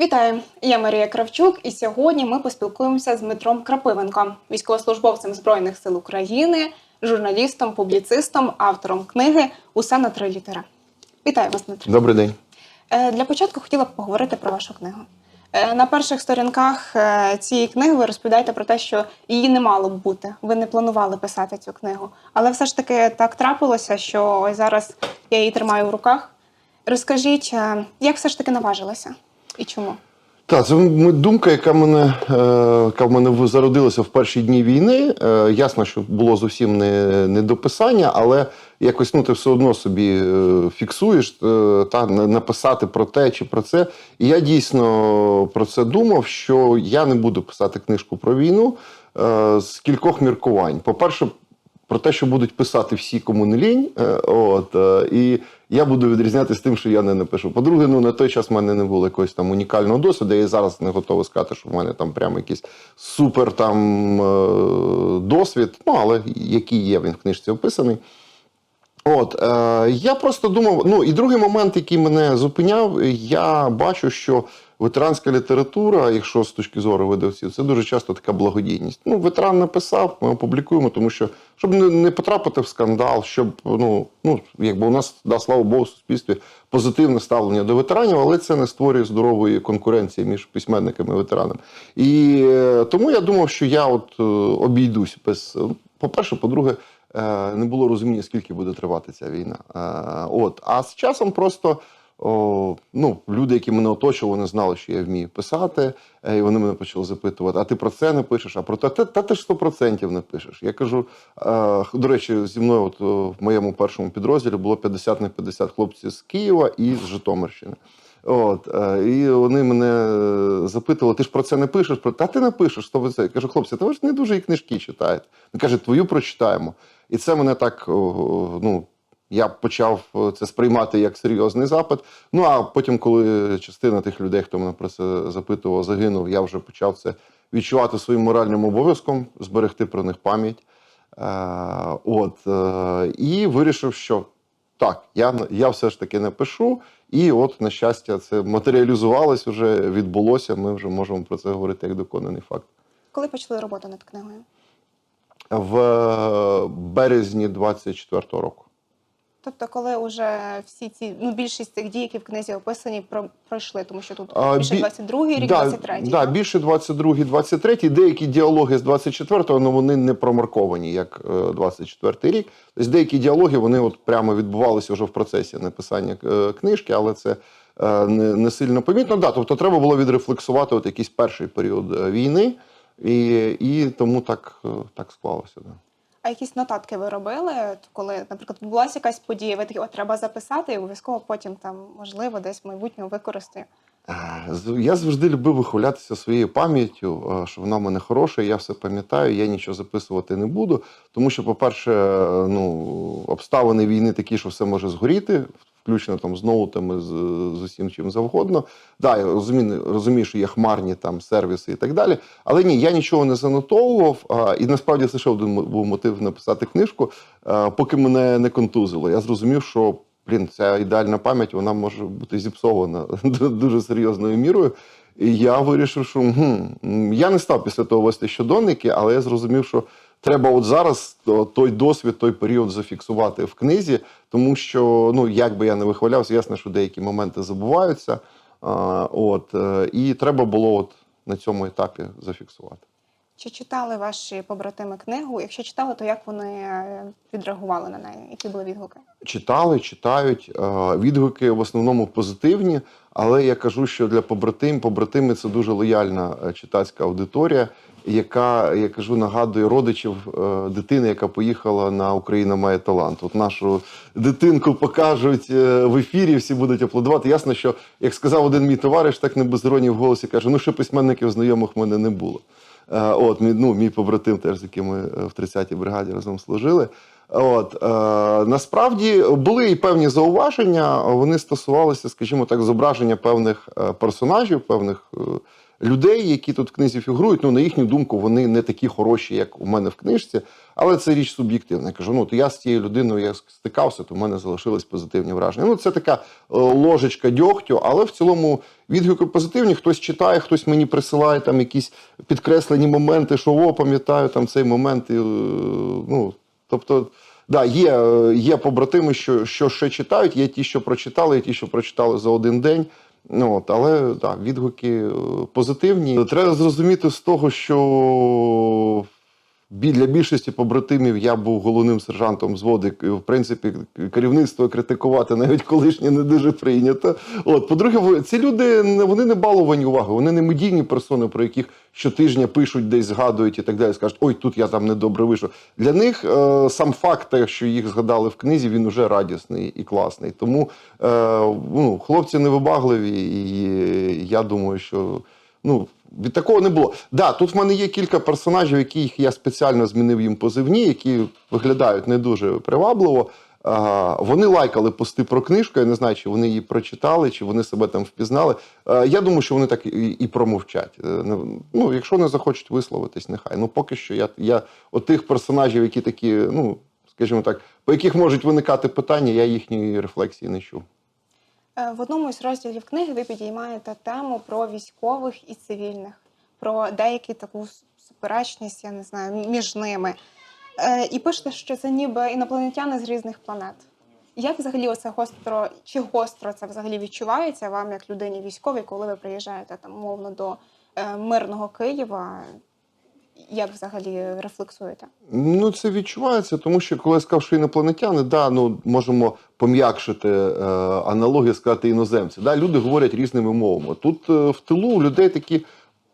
Вітаю, я Марія Кравчук, і сьогодні ми поспілкуємося з Дмитром Крапивенко, військовослужбовцем Збройних сил України, журналістом, публіцистом, автором книги Усе на три літера. Вітаю вас, Дмитро. Добрий день. Е, Для початку хотіла б поговорити про вашу книгу. Е, На перших сторінках е, цієї книги ви розповідаєте про те, що її не мало б бути. Ви не планували писати цю книгу. Але все ж таки так трапилося, що ось зараз я її тримаю в руках. Розкажіть, як все ж таки наважилися і чому? Так, це думка, яка мене, е, яка в мене зародилася в перші дні війни. Е, ясно, що було зовсім не, не дописання, але якось ну, ти все одно собі е, фіксуєш та, на- написати про те чи про це. І я дійсно про це думав, що я не буду писати книжку про війну з кількох міркувань. По-перше, про те, що будуть писати всі, кому не лінь. Е, От, е, і я буду відрізнятися тим, що я не напишу. По-друге, ну на той час в мене не було якогось там унікального досвіду. Я і зараз не готовий сказати, що в мене там прямо якийсь супер там е, досвід, ну але який є, він в книжці описаний. От, е, я просто думав, ну і другий момент, який мене зупиняв, я бачу, що ветеранська література, якщо з точки зору видавців, це дуже часто така благодійність. Ну, ветеран написав, ми опублікуємо, тому що щоб не, потрапити в скандал, щоб ну, ну якби у нас, да, слава Богу, в суспільстві позитивне ставлення до ветеранів, але це не створює здорової конкуренції між письменниками і ветеранами. І е, тому я думав, що я от е, обійдусь без, по-перше, по-друге. Е, не було розуміння, скільки буде тривати ця війна. От. А з часом просто о, ну, люди, які мене оточували, вони знали, що я вмію писати, е, і вони мене почали запитувати: а ти про це не пишеш? А про те, та, та ти ж 100% не пишеш. Я кажу: е, до речі, зі мною от, в моєму першому підрозділі було 50 на 50 хлопців з Києва і з Житомирщини. От, е, і вони мене е, запитували, ти ж про це не пишеш? Та ти не пишеш 100%. Я кажу, хлопці, та ви ж не дуже і книжки читаєте. Він каже, твою прочитаємо. І це мене так, ну, я почав це сприймати як серйозний запит. Ну а потім, коли частина тих людей, хто мене про це запитував, загинув, я вже почав це відчувати своїм моральним обов'язком, зберегти про них пам'ять. Е, от, е, і вирішив, що так, я, я все ж таки не пишу. І от, на щастя, це матеріалізувалось вже, відбулося. Ми вже можемо про це говорити як доконаний факт. Коли почали роботу над книгою? В е, березні 24-го року. Тобто, коли вже всі ці ну більшість цих дій, які в книзі описані, про пройшли, тому що тут А, більше 22-й рік, да, 23-й. Да, більше 22-й, 23-й. Деякі діалоги з 24-го, але вони не промарковані як е, 24-й рік. Тобто деякі діалоги вони от прямо відбувалися вже в процесі написання е, книжки, але це е, не, не сильно помітно. Да, тобто треба було відрефлексувати от якийсь перший період е, війни, і, і тому так, е, так склалося. Да. А якісь нотатки ви робили, коли, наприклад, відбулася якась подія, ви такі, от треба записати, і обов'язково потім там, можливо, десь в майбутньому використаю. Е, Я завжди любив вихвалятися своєю пам'яттю, е, що вона в мене хороша, я все пам'ятаю, я нічого записувати не буду. Тому що, по-перше, е, ну, обставини війни такі, що все може згоріти, включно там з ноутами, з, з усім чим завгодно. Да, я розумію, розумію, що є хмарні там сервіси і так далі. Але ні, я нічого не занотовував. а, І насправді це ще один був мотив написати книжку, е, поки мене не контузило. Я зрозумів, що блін, ця ідеальна пам'ять вона може бути зіпсована дуже серйозною мірою. І я вирішив, що гм, я не став після того вести щоденники, але я зрозумів, що треба от зараз той досвід, той період зафіксувати в книзі, тому що ну як би я не вихвалявся, ясно, що деякі моменти забуваються. От, е, і треба було от на цьому етапі зафіксувати. Чи читали ваші побратими книгу? Якщо читали, то як вони е, відреагували на неї? Які були відгуки? читали, читають. Е, Відгуки в основному позитивні, але я кажу, що для побратим, побратими це дуже лояльна читацька аудиторія, яка, я кажу, нагадує родичів е, дитини, яка поїхала на Україна має талант. От нашу дитинку покажуть е, в ефірі, всі будуть аплодувати. Ясно, що як сказав один мій товариш, так не без іронії в голосі каже: ну ще письменників знайомих в мене не було. Е, От мій, ну, мій побратим, теж з яким ми в 30-й бригаді разом служили. От, е, насправді були і певні зауваження, вони стосувалися, скажімо так, зображення певних персонажів, певних людей, які тут в книзі фігурують. Ну, на їхню думку, вони не такі хороші, як у мене в книжці, але це річ суб'єктивна. Я кажу, ну то я з цією людиною я стикався, то в мене залишились позитивні враження. Ну, це така е, ложечка дьогтю, але в цілому відгуки позитивні. Хтось читає, хтось мені присилає там якісь підкреслені моменти, що о, пам'ятаю там цей момент. І, е, ну, тобто, да, є, е, є побратими, що, що ще читають, є ті, що прочитали, є ті, що прочитали за один день. Ну, от, але так, відгуки е, позитивні. Треба зрозуміти з того, що для більшості побратимів я був головним сержантом взводу. і, В принципі, керівництво критикувати навіть колишнє не дуже прийнято. От, по-друге, ці люди вони не баловані уваги, вони не медійні персони, про яких щотижня пишуть, десь згадують і так далі. Скажуть, ой, тут я там недобре вийшов. Для них е, сам факт, що їх згадали в книзі, він уже радісний і класний. Тому е, ну, хлопці невибагливі, і я думаю, що ну, від такого не було. Да, тут в мене є кілька персонажів, яких я спеціально змінив їм позивні, які виглядають не дуже привабливо. А, Вони лайкали пости про книжку. Я не знаю, чи вони її прочитали, чи вони себе там впізнали. Я думаю, що вони так і, і промовчать. Е, Ну, якщо не захочуть висловитись, нехай. Ну, поки що я, я от тих персонажів, які такі, ну скажімо так, по яких можуть виникати питання, я їхньої рефлексії не чув. Е, В одному із розділів книги ви підіймаєте тему про військових і цивільних, про деяку таку суперечність, я не знаю, між ними. Е, І пишете, що це ніби інопланетяни з різних планет. Як взагалі оце гостро, чи гостро це взагалі відчувається вам, як людині військовій, коли ви приїжджаєте там мовно до е, мирного Києва? Як взагалі рефлексуєте? Ну, це відчувається, тому що коли я сказав, що інопланетяни, да, ну можемо пом'якшити е, аналогію, сказати іноземці. Да, люди говорять різними мовами. Тут е, в тилу людей такі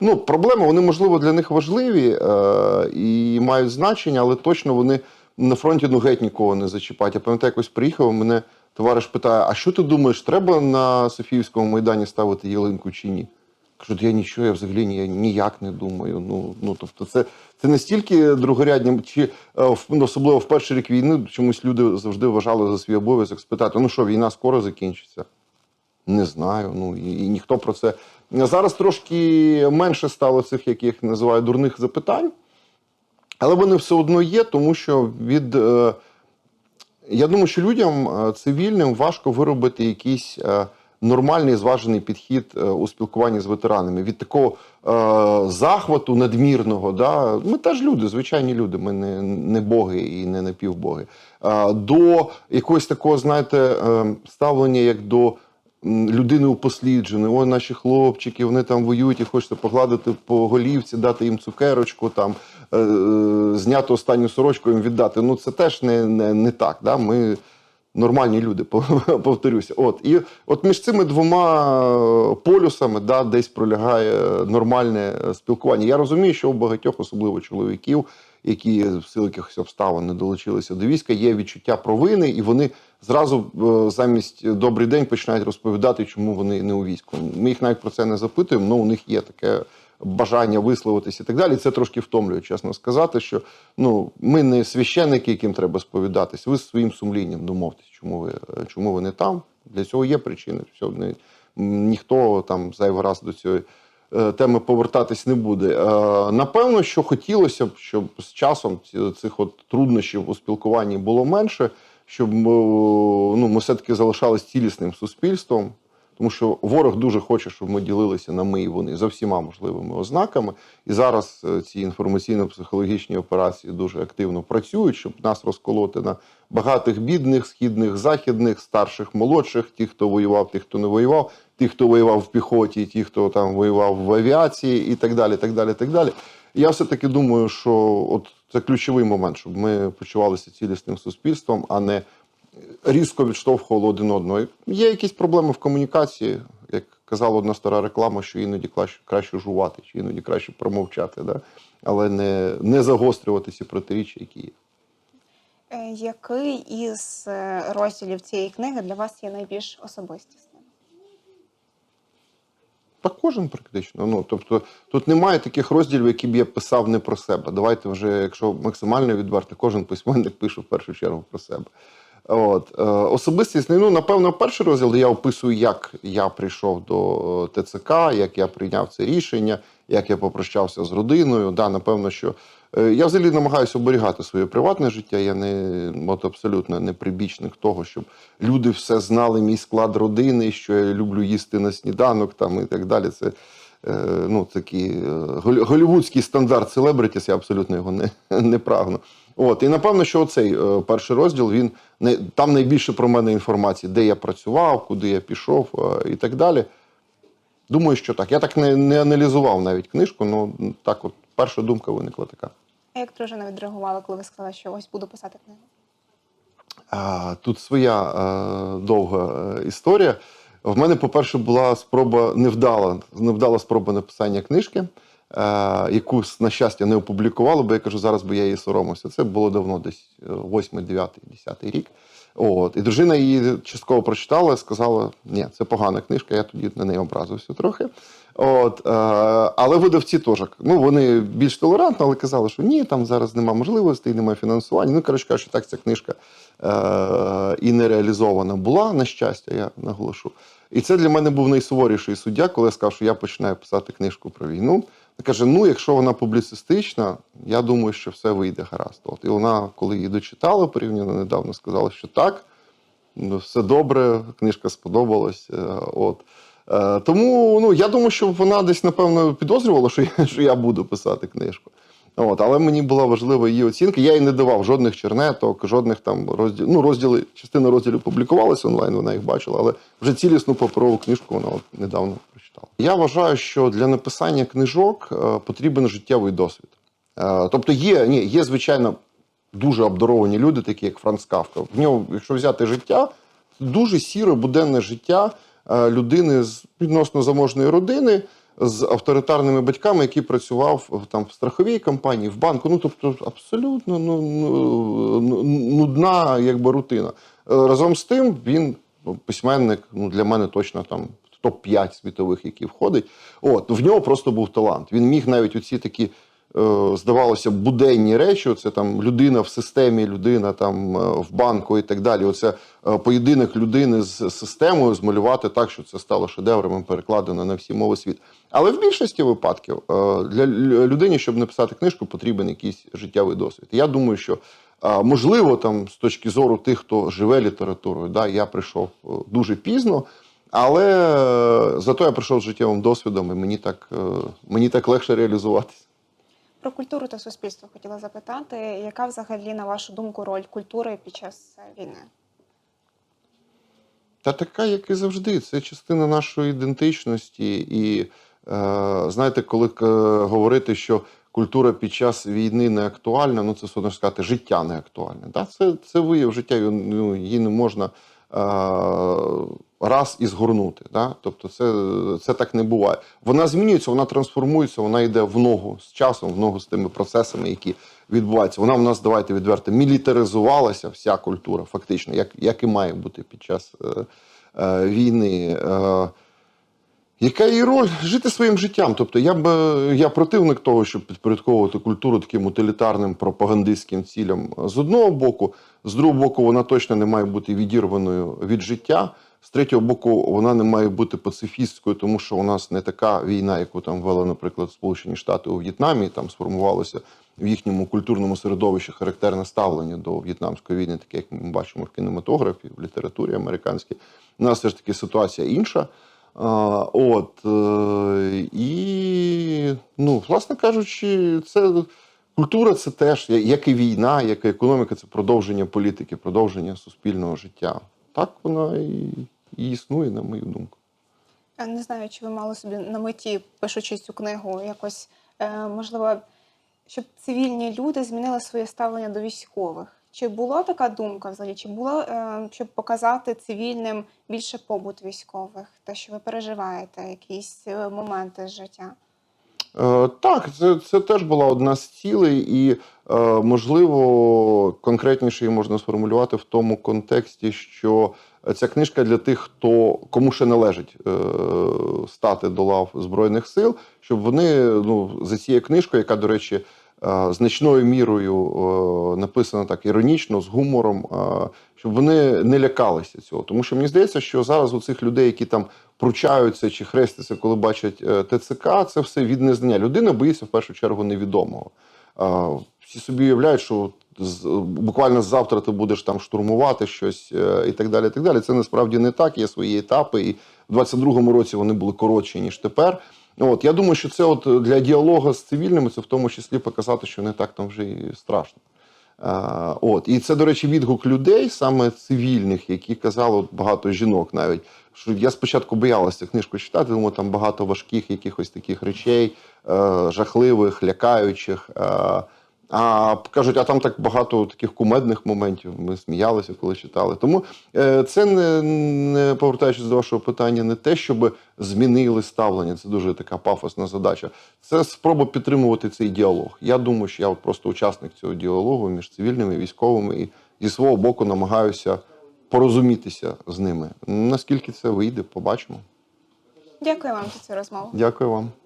ну, проблеми, вони, можливо, для них важливі е, і мають значення, але точно вони на фронті ну, геть нікого не зачіпають. Я пам'ятаю, якось приїхав, мене товариш питає: а що ти думаєш, треба на Софіївському майдані ставити ялинку чи ні? Кажу, я нічого, я взагалі ні, ніяк не думаю. Ну, ну тобто, це, це настільки другорядні, чи е, ну, особливо в перший рік війни чомусь люди завжди вважали за свій обов'язок спитати: ну що, війна скоро закінчиться? Не знаю. Ну і, і ніхто про це. Зараз трошки менше стало цих, яких називаю дурних запитань, але вони все одно є, тому що від. Е, я думаю, що людям е, цивільним важко виробити якийсь е, нормальний зважений підхід е, у спілкуванні з ветеранами. Від такого е, захвату надмірного, да, ми теж люди, звичайні люди, ми не, не боги і не напівбоги. Е, до якогось такого, знаєте, е, ставлення як до людини упослідженої. Ой, наші хлопчики, вони там воюють і хочеться погладити по голівці, дати їм цукерочку, там е, е, зняти останню сорочку їм віддати. Ну це теж не, не, не так. Да? Ми нормальні люди, по- повторюся. От і от між цими двома е, полюсами да, десь пролягає нормальне е, спілкування. Я розумію, що у багатьох, особливо чоловіків, які в силу якихось обставин не долучилися до війська, є відчуття провини, і вони зразу е, замість добрий день починають розповідати, чому вони не у війську. Ми їх навіть про це не запитуємо, але у них є таке. Бажання висловитися і так далі, це трошки втомлює, чесно сказати, що ну ми не священники, яким треба сповідатись. Ви з своїм сумлінням домовтесь, чому ви чому ви не там. Для цього є причини. Все, не, ніхто там зайвий раз до цієї е, теми повертатись не буде. Е, напевно, що хотілося б, щоб з часом цих от труднощів у спілкуванні було менше, щоб ну, ми все-таки залишались цілісним суспільством. Тому що ворог дуже хоче, щоб ми ділилися на ми і вони за всіма можливими ознаками. І зараз е, ці інформаційно-психологічні операції дуже активно працюють, щоб нас розколоти на багатих, бідних, східних, західних, старших, молодших, ті, хто воював, ті, хто не воював, ті, хто воював в піхоті, ті, хто там воював в авіації, і так далі. так далі, так далі. Я все-таки думаю, що от це ключовий момент, щоб ми почувалися цілісним суспільством, а не різко відштовхували один одного. Є якісь проблеми в комунікації, як казала одна стара реклама, що іноді краще, краще жувати, чи іноді краще промовчати, да? але не, не загострювати ці протиріччя, які є. Е, Який із е, розділів цієї книги для вас є найбільш особистісним? Та кожен практично. Ну, тобто, тут немає таких розділів, які б я писав не про себе. Давайте вже, якщо максимально відверто, кожен письменник пише в першу чергу про себе. От. Е, особистість, ну, напевно, перший розділ, я описую, як я прийшов до е, ТЦК, як я прийняв це рішення, як я попрощався з родиною. Да, напевно, що е, я взагалі намагаюся оберігати своє приватне життя. Я не от абсолютно не прибічник того, щоб люди все знали, мій склад родини, що я люблю їсти на сніданок там, і так далі. Це ну, такий е, голівудський стандарт селебритіс, я абсолютно його не, не прагну. От, і напевно, що оцей е, перший розділ він не там найбільше про мене інформації, де я працював, куди я пішов е, і так далі. Думаю, що так. Я так не, не аналізував навіть книжку, ну так, от перша думка виникла така. А як дружина відреагувала, коли ви сказали, що ось буду писати книгу? А, тут своя е, довга історія. В мене, по-перше, була спроба невдала, невдала спроба написання книжки, яку, на щастя, не опублікували, бо я кажу, зараз би я її соромився. Це було давно, десь 8, 9, 10 рік. От. І дружина її частково прочитала сказала: ні, це погана книжка, я тоді на неї образився трохи. От, е, але видавці теж ну, вони більш толерантно, але казали, що ні, там зараз немає можливостей, немає фінансування. Ну, коротше кажучи, так ця книжка е, і не реалізована була, на щастя, я наголошу. І це для мене був найсуворіший суддя, коли я сказав, що я починаю писати книжку про війну. Каже: ну, якщо вона публіцистична, я думаю, що все вийде гаразд. От, і вона, коли її дочитала порівняно недавно, сказала, що так, ну, все добре, книжка сподобалась. е, От. Е, Тому ну, я думаю, що вона десь, напевно, підозрювала, що я, що я буду писати книжку. От, але мені була важлива її оцінка. Я їй не давав жодних чернеток, жодних там розділів. Ну, розділи, частина розділів публікувалася онлайн, вона їх бачила, але вже цілісну паперову книжку вона от недавно прочитала. Я вважаю, що для написання книжок е, потрібен життєвий досвід. Е, тобто є, ні, є, звичайно, дуже обдаровані люди, такі як Франц Кавка. В нього, якщо взяти життя, дуже сіре буденне життя е, людини з відносно заможної родини. З авторитарними батьками, який працював там в страховій компанії, в банку. Ну тобто абсолютно ну, ну, ну, нудна якби рутина. Е, Разом з тим, він ну, письменник, ну для мене точно там топ 5 світових, які входить. От в нього просто був талант. Він міг навіть оці такі е, здавалося, буденні речі. Це там людина в системі, людина там е, в банку і так далі. Оце е, поєдинок людини з системою змалювати так, що це стало шедевром перекладено на всі мови світу. Але в більшості випадків е, для лю- людини, щоб написати книжку, потрібен якийсь життєвий досвід. Я думаю, що е, можливо, там з точки зору тих, хто живе літературою, да, я прийшов е, дуже пізно. Але е, зато я прийшов з життєвим досвідом, і мені так, е, мені так легше реалізуватися. Про культуру та суспільство хотіла запитати, яка взагалі, на вашу думку, роль культури під час війни? Та така, як і завжди, це частина нашої ідентичності. І е, знаєте, коли е, говорити, що культура під час війни не актуальна, ну це можна сказати, життя не актуальне. Да? Це, це вияв життя, ну, її не можна е, раз і згорнути. Да? Тобто, це, це так не буває. Вона змінюється, вона трансформується, вона йде в ногу з часом, в ногу з тими процесами, які відбуваються. Вона в нас, давайте відверто, мілітаризувалася вся культура, фактично, як, як і має бути під час е, е, війни. Е, яка її роль? Жити своїм життям. Тобто я б я противник того, щоб підпорядковувати культуру таким утилітарним пропагандистським цілям з одного боку, з другого боку, вона точно не має бути відірваною від життя. З третього боку, вона не має бути пацифістською, тому що у нас не така війна, яку там вели, наприклад, Сполучені Штати у В'єтнамі. Там сформувалося в їхньому культурному середовищі характерне ставлення до в'єтнамської війни, таке як ми бачимо в кінематографі, в літературі американській. У нас все ж таки ситуація інша. От, е, і, ну, власне кажучи, це культура це теж, як і війна, як і економіка, це продовження політики, продовження суспільного життя. Так вона і, і існує, на мою думку. Я не знаю, чи ви мали собі на меті, пишучи цю книгу, якось е, можливо, щоб цивільні люди змінили своє ставлення до військових. Чи була така думка взагалі? Чи було, е, щоб показати цивільним більше побут військових, те, що ви переживаєте, якісь е, моменти з життя? Е, так, це, це теж була одна з цілей, і е, можливо конкретніше її можна сформулювати в тому контексті, що ця книжка для тих, хто кому ще належить е, стати до лав збройних сил, щоб вони ну за цією книжкою, яка, до речі, е, значною мірою е, написана так іронічно, з гумором, щоб вони не лякалися цього. Тому що мені здається, що зараз у цих людей, які там пручаються чи хрестяться, коли бачать ТЦК, це все від незнання. Людина боїться в першу чергу невідомого. Всі собі уявляють, що буквально завтра ти будеш там штурмувати щось е, і так далі. І так далі. Це насправді не так. Є свої етапи, і в 22-му році вони були коротші ніж тепер. От я думаю, що це от для діалогу з цивільними, це в тому числі показати, що не так там вже і страшно. Е, От і це, до речі, відгук людей, саме цивільних, які казали багато жінок навіть. Що я спочатку боялася книжку читати, думаю, там багато важких якихось таких речей, е, жахливих, лякаючих. Е, а кажуть, а там так багато таких кумедних моментів. Ми сміялися, коли читали. Тому е, це не, не повертаючись до вашого питання, не те, щоб змінили ставлення. Це дуже така пафосна задача. Це спроба підтримувати цей діалог. Я думаю, що я от просто учасник цього діалогу між цивільними і військовими, і зі свого боку намагаюся порозумітися з ними. Наскільки це вийде, побачимо. Дякую вам за цю розмову. Дякую вам.